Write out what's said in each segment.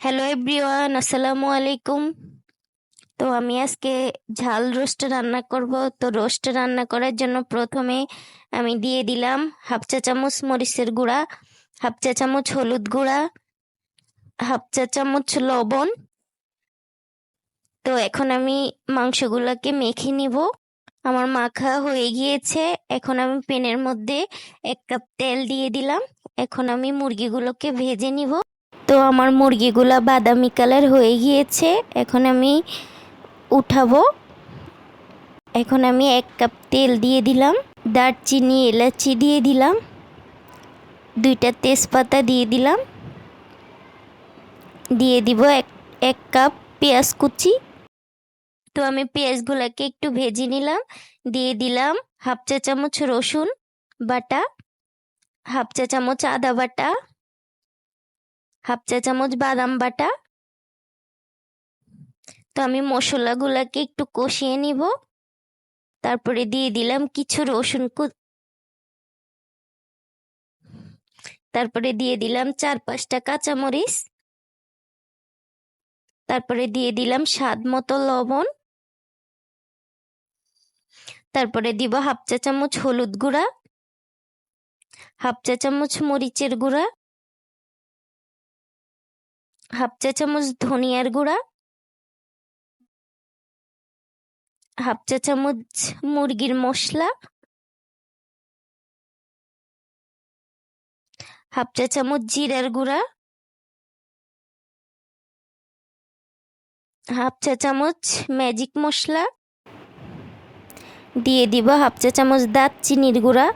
Hello everyone আসসালামু আলাইকুম তো আমি আজকে ঝাল রোস্ট রান্না করব। তো রোস্ট রান্না করার জন্য প্রথমে আমি দিয়ে দিলাম হাফ চা চামচ মরিচের গুঁড়া, হাফ চা চামচ হলুদ গুঁড়া, হাফ চা চামচ লবণ। তো এখন আমি মাংসগুলোকে মেখে নিব। আমার মাখা হয়ে গিয়েছে। এখন আমি প্যানের মধ্যে এক কাপ তেল দিয়ে দিলাম। এখন আমি মুরগিগুলোকে ভেজে নিব। তো আমার মুরগিগুলো বাদামি কালার হয়ে গিয়েছে। এখন আমি উঠাবো। এখন আমি এক কাপ তেল দিয়ে দিলাম। দারচিনি, এলাচি দিয়ে দিলাম। দুইটা তেজপাতা দিয়ে দিলাম। দিয়ে দিব এক এক কাপ পেঁয়াজ কুচি। তো আমি পেঁয়াজগুলোকে একটু ভেজে নিলাম। দিয়ে দিলাম হাফ চা চামচ রসুন বাটা, হাফ চা চামচ আদা বাটা হাফ চা চামচ বাদাম বাটা। তো আমি মশলাগুলোকে একটু কষিয়ে নিব। তারপরে দিয়ে দিলাম কিছু রসুন তারপরে দিয়ে দিলাম চার পাঁচটা কাঁচামরিচ। তারপরে দিয়ে দিলাম স্বাদ মতো লবণ। তারপরে দিব হাফ চা চামচ হলুদ গুঁড়া। হাফ চা চামচ মরিচের গুঁড়া। হাফ চা চামচ ধনিয়ার গুঁড়া, হাফ চা চামচ মুরগির মশলা, হাফ চা চামচ জিরার গুঁড়া, হাফ চা চামচ ম্যাজিক মশলা, দিয়ে দিব হাফ চা চামচ দারচিনির গুঁড়া।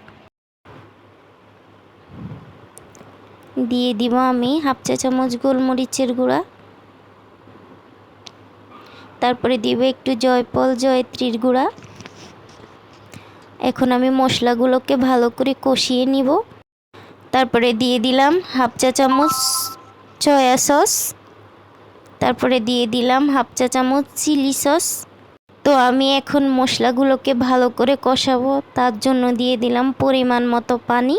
দিয়ে দিব আমি হাফ চা চামচ গোলমরিচের গুঁড়া। তারপরে দিব একটু জয়ফল, জয়ত্রীর গুঁড়া। এখন আমি মশলাগুলোকে ভালো করে কষিয়ে নিব। তারপরে দিয়ে দিলাম হাফ চা চামচ সয়া সস। তারপরে দিয়ে দিলাম হাফ চা চামচ চিলি সস। তো আমি এখন মশলাগুলোকে ভালো করে কষাবো, তার জন্য দিয়ে দিলাম পরিমাণ মতো পানি।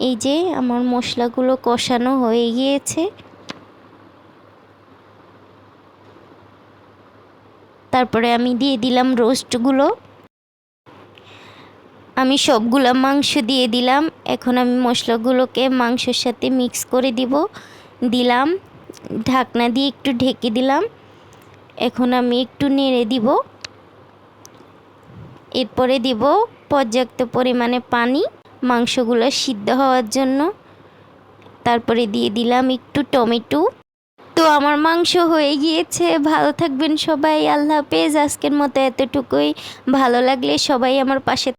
এই যে আমার মশলাগুলো কষানো হয়ে গিয়েছে। তারপরে আমি দিয়ে দিলাম রোস্টগুলো। আমি সবগুলো মাংস দিয়ে দিলাম। এখন আমি মশলাগুলোকে মাংসের সাথে মিক্স করে দিব। দিলাম, ঢাকনা দিয়ে একটু ঢেকে দিলাম। এখন আমি একটু নেড়ে দিব। এরপরে দিব পর্যাপ্ত পরিমাণে পানি। মাংসগুলো সিদ্ধ হওয়ার জন্য। তারপরে দিয়ে দিলাম একটু টমেটো। তো আমার মাংস হয়ে গিয়েছে। ভালো থাকবেন সবাই। আল্লাহ হাফেজ। আজকের মতো এতটুকুই। ভালো লাগলে সবাই আমার পাশে